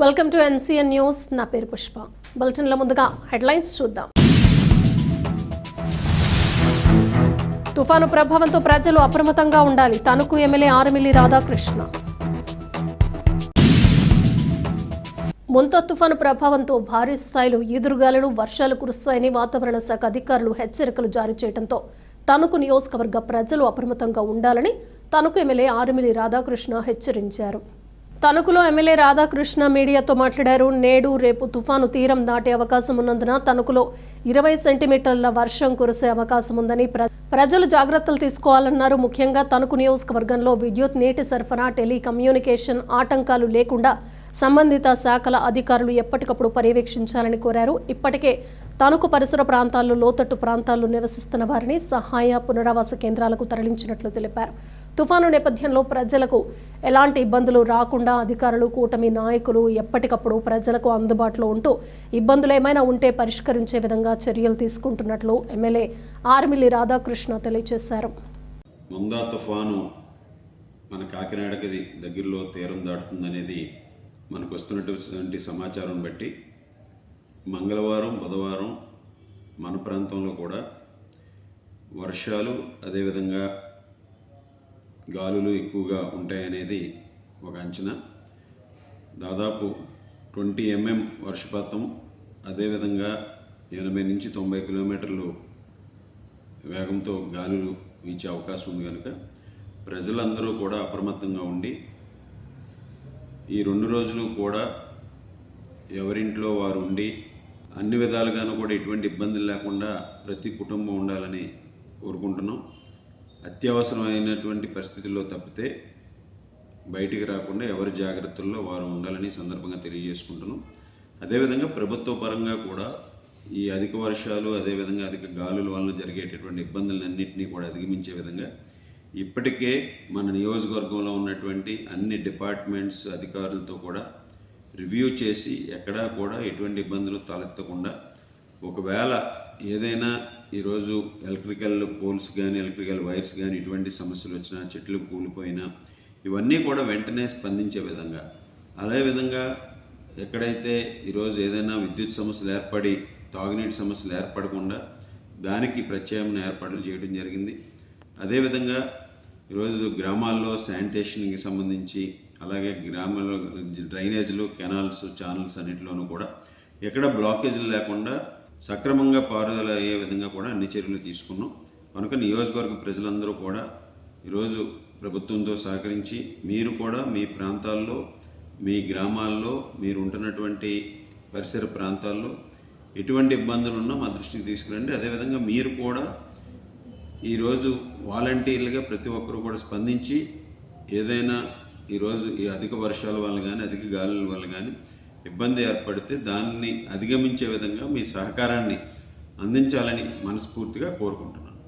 Welcome to NCN news నా పేరు పుష్ప. బులెటిన్ల ముందుగా హెడ్లైన్స్ చూద్దాం. తుఫాను ప్రభావంతో ప్రజలు అప్రమత్తంగా ఉండాలి. తణుకు ఎమ్మెల్యే ఆరుమిల్లి రాధాకృష్ణ. ముంత తుఫాను ప్రభావంతో భారీ స్థాయిలో ఈదురుగాలులు వర్షాలు కురుస్తాయని వాతావరణ శాఖ అధికారులు హెచ్చరికలు జారీ చేయడంతో తణుకు నియోజకవర్గ ప్రజలు అప్రమత్తంగా ఉండాలని తణుకు ఎమ్మెల్యే ఆరుమిల్లి రాధాకృష్ణ హెచ్చరించారు. తణుకులో ఎమ్మెల్యే రాధాకృష్ణ మీడియాతో మాట్లాడారు. నేడు రేపు తుఫాను తీరం దాటే అవకాశం ఉన్నందున తణుకులో ఇరవై సెంటీమీటర్ల వర్షం కురిసే అవకాశం ఉందని ప్ర- ప్రజలు జాగ్రత్తలు తీసుకోవాలన్నారు. ముఖ్యంగా తణుకు నియోజకవర్గంలో విద్యుత్ నీటి సరఫరా టెలికమ్యూనికేషన్ ఆటంకాలు లేకుండా సంబంధిత శాఖల అధికారులు ఎప్పటికప్పుడు పర్యవేక్షించాలని కోరారు. ఇప్పటికే తణుకు పరిసర ప్రాంతాల్లో లోతట్టు ప్రాంతాల్లో నివసిస్తున్న వారిని సహాయ పునరావాస కేంద్రాలకు తరలించినట్లు తెలిపారు. తుఫాను నేపథ్యంలో ప్రజలకు ఎలాంటి ఇబ్బందులు రాకుండా అధికారులు కూటమి నాయకులు ఎప్పటికప్పుడు ప్రజలకు అందుబాటులో ఉంటూ ఇబ్బందులు ఏమైనా ఉంటే పరిష్కరించే విధంగా చర్యలు తీసుకుంటున్నట్లు ఎమ్మెల్యే ఆర్మిల్లి రాధాకృష్ణ తెలియజేశారు. ముందా తుఫాను మన కాకినాడకి దగ్గరలో తీరం దాటుతుందనేది మనకు వస్తున్నటువంటి సమాచారం బట్టి మంగళవారం బుధవారం మన ప్రాంతంలో కూడా వర్షాలు అదేవిధంగా గాలులు ఎక్కువగా ఉంటాయనేది ఒక అంచనా. దాదాపు ట్వంటీ ఎంఎం వర్షపాతం అదేవిధంగా ఎనభై నుంచి తొంభై కిలోమీటర్లు వేగంతో గాలులు వీచే అవకాశం ఉంది కనుక ప్రజలందరూ కూడా అప్రమత్తంగా ఉండి ఈ రెండు రోజులు కూడా ఎవరింట్లో వారు ఉండి అన్ని విధాలుగాను కూడా ఎటువంటి ఇబ్బందులు లేకుండా ప్రతి కుటుంబం ఉండాలని కోరుకుంటున్నాం. అత్యవసరమైనటువంటి పరిస్థితుల్లో తప్పితే బయటికి రాకుండా ఎవరి జాగ్రత్తల్లో వారు ఉండాలని సందర్భంగా తెలియజేసుకుంటున్నాం. అదేవిధంగా ప్రభుత్వ పరంగా కూడా ఈ అధిక వర్షాలు అదేవిధంగా అధిక గాలుల వలన జరిగేటటువంటి ఇబ్బందులన్నింటినీ కూడా అధిగమించే విధంగా ఇప్పటికే మన నియోజకవర్గంలో ఉన్నటువంటి అన్ని డిపార్ట్మెంట్స్ అధికారులతో కూడా రివ్యూ చేసి ఎక్కడా కూడా ఎటువంటి ఇబ్బందులు తలెత్తకుండా ఒకవేళ ఏదైనా ఈరోజు ఎలక్ట్రికల్ పోల్స్ కానీ ఎలక్ట్రికల్ వైర్స్ కానీ ఇటువంటి సమస్యలు వచ్చినా చెట్లు కూలిపోయినా ఇవన్నీ కూడా వెంటనే స్పందించే విధంగా. అదేవిధంగా ఎక్కడైతే ఈరోజు ఏదైనా విద్యుత్ సమస్యలు ఏర్పడి తాగునీటి సమస్యలు ఏర్పడకుండా దానికి ప్రత్యామ్నాయ ఏర్పాట్లు చేయడం జరిగింది. అదేవిధంగా ఈరోజు గ్రామాల్లో శానిటేషన్కి సంబంధించి అలాగే గ్రామాల్లో డ్రైనేజీలు కెనాల్స్ ఛానల్స్ అన్నింటిలోనూ కూడా ఎక్కడ బ్లాకేజీలు లేకుండా సక్రమంగా పారుదల అయ్యే విధంగా కూడా అన్ని చర్యలు తీసుకున్నాం. కనుక నియోజకవర్గ ప్రజలందరూ కూడా ఈరోజు ప్రభుత్వంతో సహకరించి మీరు కూడా మీ ప్రాంతాల్లో మీ గ్రామాల్లో మీరు ఉంటున్నటువంటి పరిసర ప్రాంతాల్లో ఎటువంటి ఇబ్బందులు ఉన్నా మా దృష్టికి తీసుకురండి. అదేవిధంగా మీరు కూడా ఈరోజు వాలంటీర్లుగా ప్రతి ఒక్కరూ కూడా స్పందించి ఏదైనా ఈరోజు ఈ అధిక వర్షాల వల్ల కానీ అధిక గాలుల వల్ల కానీ ఇబ్బంది ఏర్పడితే దాన్ని అధిగమించే విధంగా మీ సహకారాన్ని అందించాలని మనస్ఫూర్తిగా కోరుకుంటున్నాను.